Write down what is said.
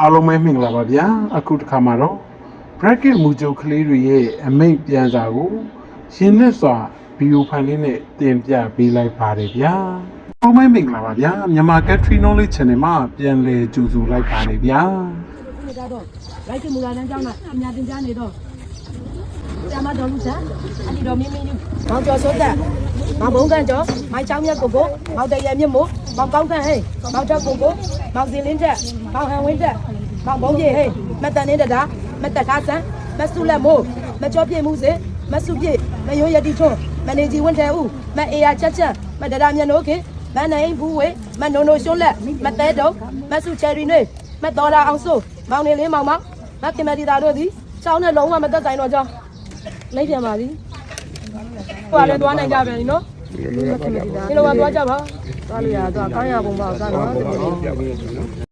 အားလုံးပဲမင်္ဂလာပါဗျာအခုတစ်ခါမှာတော့ bracket မူကြုံကလေးတွေရဲ့အမိတ်ပြန်စာကိုရှင်းလက်စွာဗီဒီယိုဖိုင်လေးနဲ့တင်ပြပေးလိုက်ပါတယ်ဗျာအားလုံးပဲမင်္ဂလာပါဗျာမြန်မာ country knowledge channel မှာပြန်လည်ကြိုဆိုလိုက်ပါတယ်ဗျာနေကြတော့လိုက်ကမူလာတန်းကျောင်းကပညာသင်ကြားနေတော့ကျမတော်လူစားအဒီတော်မင်းမင်းယူမောင်ကျော်စိုးတက် မောင်ဘုံကန်ကျော်မိုင်ချောင်းမြတ်ကိုကိုမောင်တရမြင့်မို့မောင်ကောင်းခန့်ဟဲ့မောင်တော့ကိုကိုမောင်စင်လင်းတက်မောင်ဟန်ဝင်းတက်မောင်ဘုံပြေဟဲ့မတန်နေတတာမတက်ကားဆန်းမဆုလက်မို့မကြောပြည့်မှုစေမဆုပြည့်မယိုးရတိထွန်းမနေကြီးဝင်းတဲဦးမအေယာချက်ချက်မတရာမြတ်နိုးခင်မနိုင်ဘူးဝေမနုံနိုရှုံးလက်မတဲတုံမဆုချယ်ရီနွေမတော်လာအောင်ဆိုမောင်နေလေးမောင်မောင်မခင်မတီတာတို့သည်ချောင်းနဲ့လုံးဝမသက်ဆိုင်တော့ကြောင်းလိုက်ပြန်ပါသည်ဟို ကလည်းသွားနိုင်ကြပြန်ပြီနော်ဒီလိုပါသွားကြပါသွားလို့ရသွားကောင်းရပုံပါသွားတော့